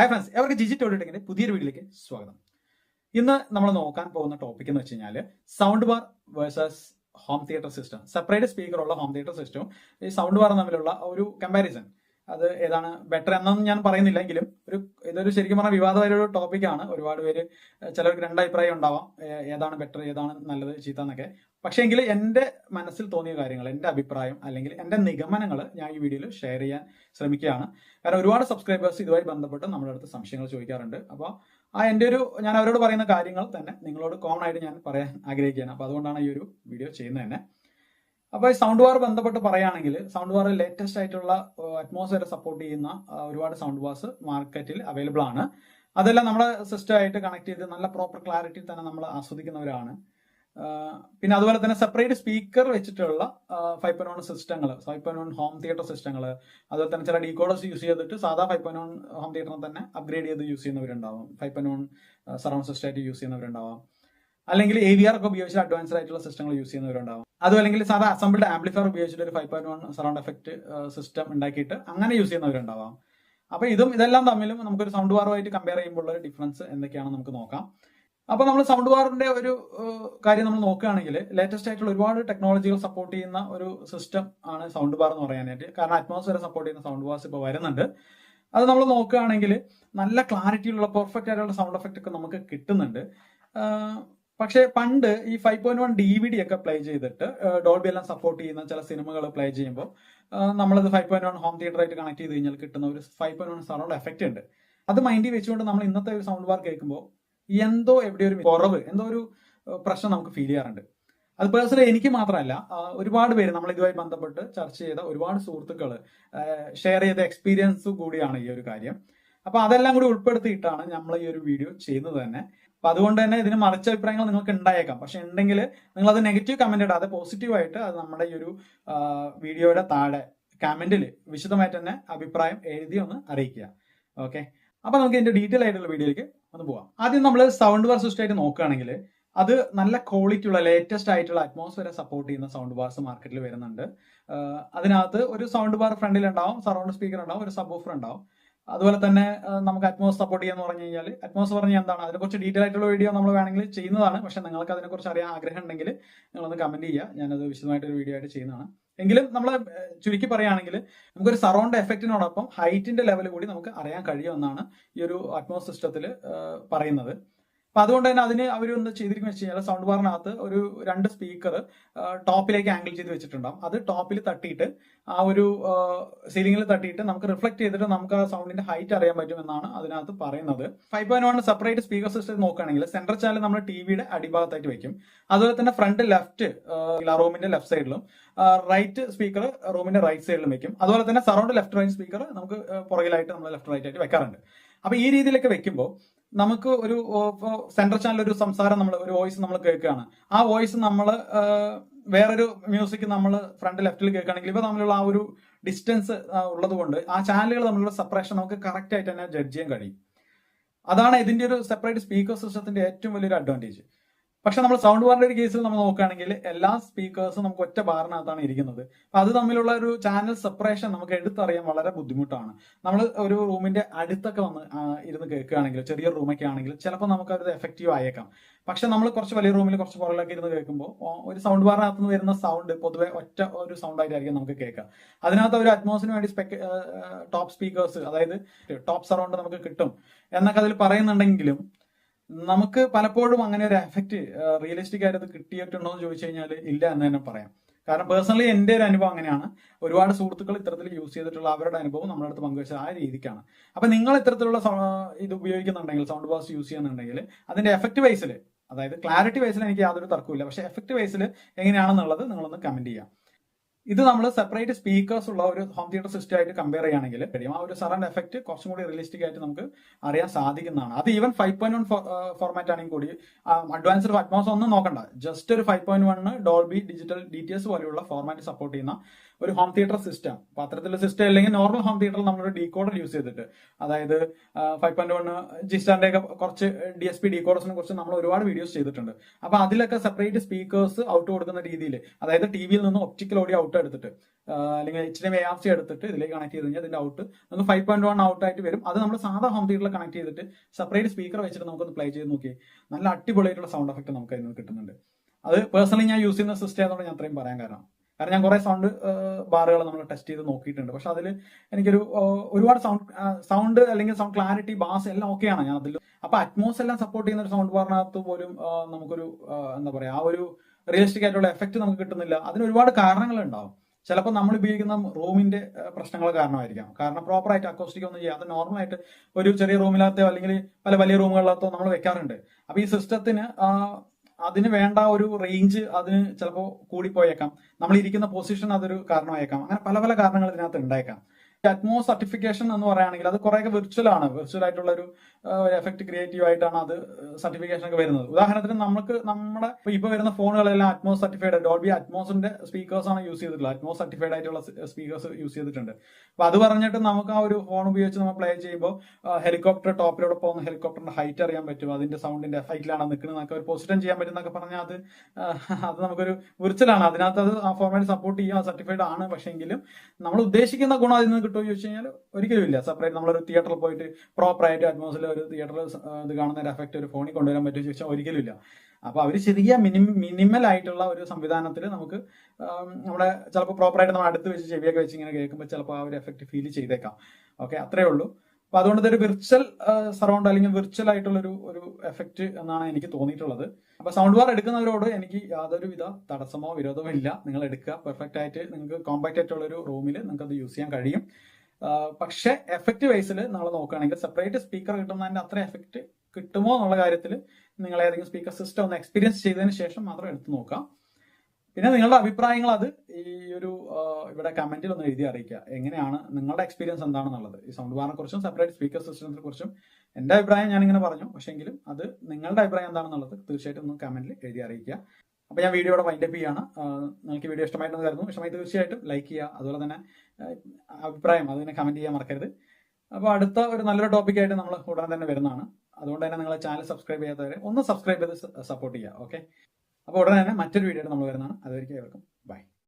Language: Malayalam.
ഹായ് ഫ്രണ്ട്സ് അവർക്ക് ഡിജിറ്റ് ഓഡിറ്റിങ്ങിന്റെ പുതിയൊരു വീഡിയോയിലേക്ക് സ്വാഗതം. ഇന്ന് നമ്മൾ നോക്കാൻ പോകുന്ന ടോപ്പിക് എന്ന് വെച്ച് കഴിഞ്ഞാൽ sound bar versus home theatre system separate speaker ഉള്ള ഹോം തിയേറ്റർ സിസ്റ്റവും ഈ സൗണ്ട് ബാർ തമ്മിലുള്ള ഒരു കമ്പാരിസൺ അത് ഏതാണ് ബെറ്റർ എന്നൊന്നും ഞാൻ പറയുന്നില്ല. എങ്കിലും ഒരു ഇതൊരു ശരിക്കും പറഞ്ഞ വിവാദമായ ഒരു ടോപ്പിക്കാണ് ഒരുപാട് പേര് ചിലർക്ക് രണ്ട് അഭിപ്രായം ഉണ്ടാവാം ഏതാണ് ബെറ്റർ ഏതാണ് നല്ലത് ചീത്ത എന്നൊക്കെ. പക്ഷേ എങ്കിൽ എന്റെ മനസ്സിൽ തോന്നിയ കാര്യങ്ങൾ എന്റെ അഭിപ്രായം അല്ലെങ്കിൽ എന്റെ നിഗമനങ്ങൾ ഞാൻ ഈ വീഡിയോയിൽ ഷെയർ ചെയ്യാൻ ശ്രമിക്കുകയാണ്. കാരണം ഒരുപാട് സബ്സ്ക്രൈബേഴ്സ് ഇതുമായി ബന്ധപ്പെട്ട് നമ്മുടെ അടുത്ത് സംശയങ്ങൾ ചോദിക്കാറുണ്ട്. അപ്പോൾ ആ എന്റെ ഒരു ഞാൻ അവരോട് പറയുന്ന കാര്യങ്ങൾ തന്നെ നിങ്ങളോട് കോമൺ ആയിട്ട് ഞാൻ പറയാൻ ആഗ്രഹിക്കുകയാണ്. അപ്പോൾ അതുകൊണ്ടാണ് ഈ ഒരു വീഡിയോ ചെയ്യുന്നത് തന്നെ. അപ്പോൾ ഈ സൗണ്ട് വാർ ബന്ധപ്പെട്ട് പറയുകയാണെങ്കിൽ സൗണ്ട് ബാർ ലേറ്റസ്റ്റ് ആയിട്ടുള്ള അറ്റ്മോസ്ഫിയർ സപ്പോർട്ട് ചെയ്യുന്ന ഒരുപാട് സൗണ്ട് ബാർസ് മാർക്കറ്റിൽ അവൈലബിൾ ആണ്. അതെല്ലാം നമ്മുടെ സിസ്റ്റം ആയിട്ട് കണക്ട് ചെയ്ത് നല്ല പ്രോപ്പർ ക്ലാരിറ്റി തന്നെ നമ്മൾ ആസ്വദിക്കുന്നവരാണ്. പിന്നെ അതുപോലെ തന്നെ സെപ്പറേറ്റ് സ്പീക്കർ വെച്ചിട്ടുള്ള ഫൈവ് പോയിന്റ് വൺ സിസ്റ്റങ്ങൾ five point one home theatre സിസ്റ്റങ്ങൾ അതുപോലെ തന്നെ ചില ഡീകോഡേഴ്സ് യൂസ് ചെയ്തിട്ട് സാധാ ഫൈവ് പോയിന്റ് വൺ ഹോം തിയേറ്ററിനെ തന്നെ അപ്ഗ്രേഡ് ചെയ്ത് use ചെയ്യുന്നവരുണ്ടാവും. Five point one surround system ആയിട്ട് യൂസ് ചെയ്യുന്നവരുണ്ടാവാം. അല്ലെങ്കിൽ എ വി ആർ ഒക്കെ ഉപയോഗിച്ച് അഡ്വാൻസ്ഡ് ആയിട്ടുള്ള സിസ്റ്റങ്ങൾ യൂസ് ചെയ്യുന്നവരുണ്ടാവും. അതും അല്ലെങ്കിൽ സാധാ അസംബിൾഡ് ആംപ്ലിഫയർ ഉപയോഗിച്ചിട്ട് ഒരു five point one surround effect system ഉണ്ടാക്കിയിട്ട് അങ്ങനെ യൂസ് ചെയ്യുന്നവരുണ്ടാവാം. അപ്പൊ ഇതും ഇതെല്ലാം തമ്മിലും നമുക്കൊരു സൗണ്ട് ബാറുമായിട്ട് കമ്പയർ ചെയ്യുമ്പോൾ ഉള്ള ഡിഫറൻസ് എന്തൊക്കെയാണെന്ന് നമുക്ക് നോക്കാം. അപ്പൊ നമ്മൾ സൗണ്ട് ബാറിന്റെ ഒരു കാര്യം നമ്മൾ നോക്കുകയാണെങ്കിൽ ലേറ്റസ്റ്റ് ആയിട്ടുള്ള ഒരുപാട് ടെക്നോളജികൾ സപ്പോർട്ട് ചെയ്യുന്ന ഒരു സിസ്റ്റം ആണ് സൗണ്ട് ബാർ എന്ന് പറയാനായിട്ട്. കാരണം അറ്റ്മോസ്ഫിയർ സപ്പോർട്ട് ചെയ്യുന്ന സൗണ്ട് ബാർസ് ഇപ്പോൾ വരുന്നുണ്ട്. അത് നമ്മൾ നോക്കുകയാണെങ്കിൽ നല്ല ക്ലാരിറ്റിയിലുള്ള പെർഫെക്റ്റ് ആയിട്ടുള്ള സൗണ്ട് എഫക്റ്റ് ഒക്കെ നമുക്ക് കിട്ടുന്നുണ്ട്. പക്ഷേ പണ്ട് ഈ five point one D V D ഒക്കെ പ്ലേ ചെയ്തിട്ട് ഡോൾബി എല്ലാം സപ്പോർട്ട് ചെയ്യുന്ന ചില സിനിമകൾ പ്ലേ ചെയ്യുമ്പോൾ നമ്മളത് five point one home theatre ആയിട്ട് കണക്ട് ചെയ്ത് കഴിഞ്ഞാൽ കിട്ടുന്ന ഒരു five point one surround effect ഉണ്ട്. അത് മൈൻഡിൽ വെച്ചുകൊണ്ട് നമ്മൾ ഇന്നത്തെ ഒരു സൗണ്ട് ബാർ കേൾക്കുമ്പോൾ എന്തോ എവിടെ ഒരു കുറവ് എന്തോ ഒരു പ്രശ്നം നമുക്ക് ഫീൽ ചെയ്യാറുണ്ട്. അത് പേഴ്സണലി എനിക്ക് മാത്രമല്ല ഒരുപാട് പേര് നമ്മൾ ഇതുമായി ബന്ധപ്പെട്ട് ചർച്ച ചെയ്ത ഒരുപാട് സുഹൃത്തുക്കൾ ഷെയർ ചെയ്ത എക്സ്പീരിയൻസ് കൂടിയാണ് ഈ ഒരു കാര്യം. അപ്പൊ അതെല്ലാം കൂടി ഉൾപ്പെടുത്തിയിട്ടാണ് നമ്മൾ ഈ ഒരു വീഡിയോ ചെയ്യുന്നത് തന്നെ. അപ്പൊ അതുകൊണ്ട് തന്നെ ഇതിന് മറിച്ച അഭിപ്രായങ്ങൾ നിങ്ങൾക്ക് ഉണ്ടായേക്കാം. പക്ഷെ ഉണ്ടെങ്കിൽ നിങ്ങൾ അത് നെഗറ്റീവ് കമന്റ് ഇടാതെ പോസിറ്റീവ് ആയിട്ട് അത് നമ്മുടെ ഈ ഒരു വീഡിയോയുടെ താഴെ കമന്റിൽ വിശദമായിട്ട് തന്നെ അഭിപ്രായം എഴുതി ഒന്ന് അറിയിക്കുക. ഓക്കെ അപ്പൊ നമുക്ക് ഇതിന്റെ ഡീറ്റെയിൽ ആയിട്ടുള്ള വീഡിയോയിലേക്ക് ഒന്ന് പോവാം. ആദ്യം നമ്മൾ സൗണ്ട് ബാർ സിസ്റ്റം ആയിട്ട് നോക്കുകയാണെങ്കിൽ അത് നല്ല ക്വാളിറ്റി ഉള്ള ലേറ്റസ്റ്റ് ആയിട്ടുള്ള അറ്റ്മോസ്ഫിയറെ സപ്പോർട്ട് ചെയ്യുന്ന സൗണ്ട് ബാർസ് മാർക്കറ്റിൽ വരുന്നുണ്ട്. അതിനകത്ത് ഒരു സൗണ്ട് ബാർ ഫ്രണ്ടിൽ ഉണ്ടാവും സറൗണ്ട് സ്പീക്കർ ഉണ്ടാവും ഒരു സബ് ഓഫർ ഉണ്ടാവും. അതുപോലെ തന്നെ നമുക്ക് അറ്റ്മോസ് സപ്പോർട്ട് ചെയ്യാന്ന് പറഞ്ഞു കഴിഞ്ഞാൽ അറ്റ്മോസ് പറഞ്ഞാൽ എന്താണ്? അതിനെക്കുറിച്ച് ഡീറ്റെയിൽ ആയിട്ടുള്ള വീഡിയോ നമ്മൾ വേണമെങ്കിൽ ചെയ്യുന്നതാണ്. പക്ഷെ നിങ്ങൾക്ക് അതിനെ അതിനെക്കുറിച്ച് അറിയാൻ ആഗ്രഹം ഉണ്ടെങ്കിൽ നിങ്ങളൊന്ന് കമന്റ് ചെയ്യുക. ഞാനത് വിശദമായിട്ടൊരു വീഡിയോ ആയിട്ട് ചെയ്യുന്നതാണ്. എങ്കിലും നമ്മൾ ചുരുക്കി പറയുകയാണെങ്കിൽ നമുക്കൊരു സറൗണ്ട് എഫക്റ്റിനോടൊപ്പം ഹൈറ്റിന്റെ ലെവൽ കൂടി നമുക്ക് അറിയാൻ കഴിയുമെന്നാണ് ഈ ഒരു അറ്റ്മോസ് സിസ്റ്റത്തിൽ പറയുന്നത്. അപ്പൊ അതുകൊണ്ട് തന്നെ അതിന് അവർ ഒന്ന് ചെയ്തിരിക്കുന്ന വെച്ച് കഴിഞ്ഞാൽ സൗണ്ട് ബാറിനകത്ത് ഒരു രണ്ട് സ്പീക്കർ ടോപ്പിലേക്ക് ആംഗിൾ ചെയ്ത് വെച്ചിട്ടുണ്ടാവും. അത് ടോപ്പിൽ തട്ടിയിട്ട് ആ ഒരു സീലിംഗിൽ തട്ടിയിട്ട് നമുക്ക് റിഫ്ലക്ട് ചെയ്തിട്ട് നമുക്ക് ആ സൗണ്ടിന്റെ ഹൈറ്റ് അറിയാൻ പറ്റും എന്നാണ് അതിനകത്ത് പറയുന്നത്. Five point one separate speaker system നോക്കുകയാണെങ്കിൽ സെൻട്രൽ ചാനൽ നമ്മൾ ടി വിയുടെ അടിഭാഗത്തായിട്ട് വെക്കും. അതുപോലെ തന്നെ ഫ്രണ്ട് ലെഫ്റ്റ് റൂമിന്റെ ലെഫ്റ്റ് സൈഡിലും റൈറ്റ് സ്പീക്കർ റൂമിന്റെ റൈറ്റ് സൈഡിലും വെക്കും. അതുപോലെ തന്നെ സറൗണ്ട് ലെഫ്റ്റ് റൈറ്റ് സ്പീക്കർ നമുക്ക് പുറകിലായിട്ട് നമ്മൾ ലെഫ്റ്റ് റൈറ്റ് ആയിട്ട് വെക്കാറുണ്ട്. അപ്പൊ ഈ രീതിയിലൊക്കെ വെക്കുമ്പോൾ നമുക്ക് ഒരു സെൻട്രൽ ചാനൽ ഒരു സംസാരം നമ്മൾ ഒരു വോയിസ് നമ്മൾ കേൾക്കുകയാണ്. ആ വോയിസ് നമ്മൾ വേറൊരു മ്യൂസിക് നമ്മൾ ഫ്രണ്ട് ലെഫ്റ്റിൽ കേൾക്കുകയാണെങ്കിൽ ഇപ്പൊ തമ്മിലുള്ള ആ ഒരു ഡിസ്റ്റൻസ് ഉള്ളത് കൊണ്ട് ആ ചാനലുകൾ തമ്മിലുള്ള സെപ്പറേഷൻ നമുക്ക് കറക്റ്റ് ആയിട്ട് തന്നെ ജഡ്ജ് ചെയ്യാൻ കഴിയും. അതാണ് ഇതിന്റെ ഒരു സെപ്പറേറ്റ് സ്പീക്കർ സിസ്റ്റത്തിന്റെ ഏറ്റവും വലിയൊരു അഡ്വാന്റേജ് പക്ഷെ നമ്മൾ സൗണ്ട് ബാറിന്റെ ഒരു കേസിൽ നമ്മൾ നോക്കുകയാണെങ്കിൽ എല്ലാ സ്പീക്കേഴ്സും നമുക്ക് ഒറ്റ ബാറിനകത്താണ് ഇരിക്കുന്നത്. അപ്പൊ അത് തമ്മിലുള്ള ഒരു ചാനൽ സെപ്പറേഷൻ നമുക്ക് എടുത്തറിയാൻ വളരെ ബുദ്ധിമുട്ടാണ്. നമ്മൾ ഒരു റൂമിന്റെ അടുത്തൊക്കെ വന്ന് ഇരുന്ന് കേൾക്കുകയാണെങ്കിൽ ചെറിയ റൂമൊക്കെ ആണെങ്കിൽ ചിലപ്പോൾ നമുക്ക് അത് എഫക്റ്റീവ് ആയേക്കാം. പക്ഷെ നമ്മൾ കുറച്ച് വലിയ റൂമിൽ കുറച്ച് പുറകിലൊക്കെ ഇരുന്ന് കേൾക്കുമ്പോൾ ഒരു സൗണ്ട് ബാറിനകത്ത് നിന്ന് വരുന്ന സൗണ്ട് പൊതുവെ ഒറ്റ ഒരു സൗണ്ട് ആയിട്ടായിരിക്കും നമുക്ക് കേൾക്കാം. അതിനകത്ത് ഒരു അറ്റ്മോസിന് വേണ്ടി സ്പെക് ടോപ്പ് സ്പീക്കേഴ്സ് അതായത് ടോപ്പ് സറൗണ്ട് നമുക്ക് കിട്ടും. എന്നൊക്കെ അതിൽ പറയുന്നുണ്ടെങ്കിലും നമുക്ക് പലപ്പോഴും അങ്ങനെ ഒരു എഫക്റ്റ് റിയലിസ്റ്റിക് ആയിട്ട് കിട്ടിയിട്ടുണ്ടോ എന്ന് ചോദിച്ചു കഴിഞ്ഞാൽ ഇല്ല എന്ന് തന്നെ പറയാം. കാരണം പേഴ്സണലി എന്റെ ഒരു അനുഭവം അങ്ങനെയാണ്. ഒരുപാട് സുഹൃത്തുക്കൾ ഇത്തരത്തിൽ യൂസ് ചെയ്തിട്ടുള്ള അവരുടെ അനുഭവം നമ്മുടെ അടുത്ത് പങ്കുവച്ചത് ആ രീതിക്കാണ്. അപ്പൊ നിങ്ങൾ ഇത്തരത്തിലുള്ള ഇത് ഉപയോഗിക്കുന്നുണ്ടെങ്കിൽ സൗണ്ട് ബോക്സ് യൂസ് ചെയ്യുന്നുണ്ടെങ്കിൽ അതിന്റെ എഫക്റ്റ് വൈസിൽ അതായത് ക്ലാരിറ്റി വൈസിൽ എനിക്ക് യാതൊരു തർക്കമില്ല പക്ഷെ എഫക്റ്റ് വൈസിൽ എങ്ങനെയാണെന്നുള്ളത് നിങ്ങളൊന്ന് കമന്റ് ചെയ്യാം. ഇത് നമ്മൾ സെപ്പറേറ്റ് സ്പീക്കേഴ്സ് ഉള്ള ഒരു ഹോം തിയേറ്റർ സിസ്റ്റം ആയിട്ട് കമ്പയർ ചെയ്യുകയാണെങ്കിൽ കഴിയും ആ ഒരു സറൗണ്ട് എഫക്റ്റ് കുറച്ചും കൂടി റിയലിസ്റ്റിക് ആയിട്ട് നമുക്ക് അറിയാൻ സാധിക്കുന്നതാണ്. അത് even five point one format ആണെങ്കിൽ കൂടി അഡ്വാൻസ്ഡ് അറ്റ്മോസ് ഒന്നും നോക്കണ്ട. ജസ്റ്റ് ഒരു five point one Dolby digital D T S പോലെയുള്ള ഫോർമാറ്റ് സപ്പോർട്ട് ചെയ്യുന്ന ഒരു ഹോം തിയേറ്റർ സിസ്റ്റം അപ്പൊ അത്തരത്തിലുള്ള സിസ്റ്റം അല്ലെങ്കിൽ നോർമൽ ഹോം തിയേറ്റർ നമ്മളൊരു ഡീകോഡർ യൂസ് ചെയ്തിട്ട്. അതായത് ഫൈവ് പോയിന്റ് വൺ ജിസ്റ്റാന്റെ ഒക്കെ കുറച്ച് ഡി എസ് പി ഡീകോഡേഴ്സിനെ കുറിച്ച് നമ്മൾ ഒരുപാട് വീഡിയോസ് ചെയ്തിട്ടുണ്ട്. അപ്പൊ അതിലൊക്കെ സെപ്പറേറ്റ് സ്പീക്കേഴ്സ് ഔട്ട് കൊടുക്കുന്ന രീതിയിൽ അതായത് ടി വിയിൽ നിന്ന് ഒപ്റ്റിക്കൽ ഓഡിയോ ഔട്ട് എടുത്തിട്ട് അല്ലെങ്കിൽ എച്ച് ഡി ആർ സി എടുത്തിട്ട് ഇതിലേക്ക് കണക്ട് ചെയ്ത് കഴിഞ്ഞാൽ അതിന്റെ ഔട്ട് നമുക്ക് ഫൈവ് പോയിന്റ് വൺ ഔട്ട് ആയിട്ട് വരും. അത് നമ്മൾ സാധാ ഹോം തിയേറ്ററിൽ കണക്ട് ചെയ്തിട്ട് സെപ്പറേറ്റ് സ്പീക്കർ വെച്ചിട്ട് നമുക്കൊന്ന് പ്ലേ ചെയ്ത് നോക്കി നല്ല അടിപൊളിയായിട്ടുള്ള സൗണ്ട് എഫക്ട് നമുക്ക് അതിൽ നിന്ന് കിട്ടുന്നുണ്ട്. അത് പേഴ്സണലി ഞാൻ യൂസ് ചെയ്യുന്ന സിസ്റ്റം ആയതുകൊണ്ട് ഞാൻ അത്രയും പറയാൻ കാരണം. കാരണം ഞാൻ കുറെ സൗണ്ട് ബാറുകൾ നമ്മൾ ടെസ്റ്റ് ചെയ്ത് നോക്കിയിട്ടുണ്ട്. പക്ഷെ അതിൽ എനിക്കൊരു ഒരുപാട് സൗണ്ട് സൗണ്ട് അല്ലെങ്കിൽ സൗണ്ട് ക്ലാരിറ്റി ബാസ് എല്ലാം ഓക്കെയാണ് ഞാൻ അതിൽ അപ്പൊ അറ്റ്മോസ് എല്ലാം സപ്പോർട്ട് ചെയ്യുന്ന ഒരു സൗണ്ട് ബാറിനകത്ത് പോലും നമുക്കൊരു എന്താ പറയാ ആ ഒരു റിയലിസ്റ്റിക് ആയിട്ടുള്ള എഫക്ട് നമുക്ക് കിട്ടുന്നില്ല. അതിന് ഒരുപാട് കാരണങ്ങൾ ഉണ്ടാവും. ചിലപ്പോൾ നമ്മൾ ഉപയോഗിക്കുന്ന റൂമിന്റെ പ്രശ്നങ്ങൾ കാരണമായിരിക്കാം. കാരണം പ്രോപ്പർ ആയിട്ട് അക്കോസ്റ്റിക് ഒന്നും ചെയ്യാതെ നോർമൽ ആയിട്ട് ഒരു ചെറിയ റൂമിനകത്തോ അല്ലെങ്കിൽ പല വലിയ റൂമുകളിലകത്തോ നമ്മൾ വെക്കാറുണ്ട്. അപ്പൊ ഈ സിസ്റ്റത്തിന് അതിന് വേണ്ട ഒരു റേഞ്ച് അതിന് ചിലപ്പോൾ കൂടിപ്പോയേക്കാം. നമ്മൾ ഇരിക്കുന്ന പൊസിഷൻ അതൊരു കാരണമായേക്കാം. അങ്ങനെ പല പല കാരണങ്ങൾ ഇതിനകത്ത് ഉണ്ടായേക്കാം. അറ്റ്മോ സർട്ടിഫിക്കേഷൻ എന്ന് പറയുകയാണെങ്കിൽ അത് കുറേയൊക്കെ വെർച്വൽ ആണ്. വെർച്വൽ ആയിട്ടുള്ള ഒരു എഫക്ട് ക്രിയേറ്റീവ് ആയിട്ടാണ് അത് സർട്ടിഫിക്കേഷൻ ഒക്കെ വരുന്നത്. ഉദാഹരണത്തിന് നമുക്ക് നമ്മുടെ ഇപ്പൊ വരുന്ന ഫോണുകളെല്ലാം അറ്റ്മോസ് സർട്ടിഫൈഡ് ഡോൾബി അറ്റ്മോസിന്റെ സ്പീക്കേഴ്സ് ആണ് യൂസ് ചെയ്തിട്ടുള്ളത്. അറ്റ്മോസ് സർട്ടിഫൈഡ് ആയിട്ടുള്ള സ്പീക്കേഴ്സ് യൂസ് ചെയ്തിട്ടുണ്ട്. അപ്പൊ അത് പറഞ്ഞിട്ട് നമുക്ക് ആ ഒരു ഫോൺ ഉപയോഗിച്ച് നമ്മൾ പ്ലേ ചെയ്യുമ്പോൾ ഹെലികോപ്റ്റർ ടോപ്പിലൂടെ പോകുന്ന ഹെലികോപ്റ്ററിന്റെ ഹൈറ്റ് അറിയാൻ പറ്റും. അതിന്റെ സൗണ്ടിന്റെ ഹൈറ്റിലാണ് നിൽക്കുന്നത് നമുക്ക് ഒരു പൊസിഷൻ ചെയ്യാൻ പറ്റും എന്നൊക്കെ പറഞ്ഞാൽ അത് അത് നമുക്കൊരു വിർച്വലാണ് അതിനകത്ത് അത് ആ ഫോർമാറ്റ് സപ്പോർട്ട് ചെയ്യും സർട്ടിഫൈഡ് ആണ്. പക്ഷെങ്കിലും നമ്മൾ ഉദ്ദേശിക്കുന്ന ഗുണം അതിൽ നിന്ന് കിട്ടുമോ ചോദിച്ചു കഴിഞ്ഞാൽ ഒരിക്കലും ഇല്ല. സെപ്പറേറ്റ് നമ്മളൊരു തിയേറ്ററിൽ പോയിട്ട് പ്രോപ്പറായിട്ട് അറ്റ്മോസ്ഫിയർ ഒരു തിയേറ്ററിൽ ഇത് കാണുന്ന ഒരു എഫക്ട് ഒരു ഫോണിൽ കൊണ്ടുവരാൻ പറ്റുമോ ചോദിച്ചാൽ ഒരിക്കലും ഇല്ല. അപ്പൊ അവർ ചെറിയ മിനിമ മിനിമൽ ആയിട്ടുള്ള ഒരു സംവിധാനത്തിൽ നമുക്ക് നമ്മുടെ ചിലപ്പോൾ പ്രോപ്പറായിട്ട് നമ്മൾ അടുത്ത് വെച്ച് ചെവിയൊക്കെ വെച്ച് ഇങ്ങനെ കേൾക്കുമ്പോൾ ചിലപ്പോൾ ആ ഒരു എഫക്ട് ഫീൽ ചെയ്തേക്കാം. ഓക്കെ അത്രേ ഉള്ളൂ. അപ്പൊ അതുകൊണ്ട് ഒരു വിർച്വൽ സറൗണ്ട് അല്ലെങ്കിൽ വിർച്വൽ ആയിട്ടുള്ള ഒരു ഒരു എഫക്റ്റ് എന്നാണ് എനിക്ക് തോന്നിയിട്ടുള്ളത്. അപ്പൊ സൗണ്ട് ബാർ എടുക്കുന്നവരോട് എനിക്ക് യാതൊരുവിധ തടസ്സമോ വിരോധമോ ഇല്ല. നിങ്ങൾ എടുക്കുക. പെർഫെക്റ്റ് ആയിട്ട് നിങ്ങൾക്ക് കോമ്പാക്റ്റ് ആയിട്ടുള്ള ഒരു റൂമിൽ നിങ്ങൾക്ക് അത് യൂസ് ചെയ്യാൻ കഴിയും. പക്ഷേ പക്ഷെ എഫക്റ്റ് വൈസിൽ നമ്മൾ നോക്കുകയാണെങ്കിൽ സെപ്പറേറ്റ് സ്പീക്കർ കിട്ടുന്നതിന്റെ അത്ര എഫക്റ്റ് കിട്ടുമോ എന്നുള്ള കാര്യത്തിൽ നിങ്ങൾ ഏതെങ്കിലും സ്പീക്കർ സിസ്റ്റം ഒന്ന് എക്സ്പീരിയൻസ് ചെയ്തതിന് ശേഷം മാത്രം എടുത്തു നോക്കാം പിന്നെ നിങ്ങളുടെ അഭിപ്രായങ്ങൾ അത് ഈ ഒരു ഇവിടെ കമന്റിൽ ഒന്ന് എഴുതി അറിയിക്കുക. എങ്ങനെയാണ് നിങ്ങളുടെ എക്സ്പീരിയൻസ് എന്താണെന്നുള്ളത്? ഈ സൗണ്ട് ബാറിനെ കുറിച്ചും സെപ്പറേറ്റ് സ്പീക്കർ സിസ്റ്റത്തിനെ കുറിച്ചും എന്റെ അഭിപ്രായം ഞാൻ ഇങ്ങനെ പറഞ്ഞു. പക്ഷെങ്കിലും അത് നിങ്ങളുടെ അഭിപ്രായം എന്താണെന്നുള്ളത് തീർച്ചയായിട്ടും ഒന്ന് കമന്റിൽ എഴുതി അറിയിക്കുക. അപ്പൊ ഞാൻ വീഡിയോയുടെ വൈൻഡപ്പ് ചെയ്യാണ്. നിങ്ങൾക്ക് വീഡിയോ ഇഷ്ടമായിട്ടെന്ന് കരുതുന്നു. ഇഷ്ടമായി തീർച്ചയായിട്ടും ലൈക്ക് ചെയ്യുക. അതുപോലെ തന്നെ അഭിപ്രായം അഭിപ്രായം അതിനെ കമന്റ് ചെയ്യാൻ മറക്കരുത്. അപ്പോൾ അടുത്ത ഒരു നല്ലൊരു ടോപ്പിക്കായിട്ട് നമ്മൾ ഉടനെ തന്നെ വരുന്നതാണ്. അതുകൊണ്ട് തന്നെ നിങ്ങളെ ചാനൽ സബ്സ്ക്രൈബ് ചെയ്യാത്തവരെ ഒന്ന് സബ്സ്ക്രൈബ് ചെയ്ത് സപ്പോർട്ട് ചെയ്യുക. ഓക്കെ അപ്പോൾ ഉടനെ തന്നെ മറ്റൊരു വീഡിയോ നമ്മൾ വരുന്നതാണ്. അതുവരെയ്ക്കും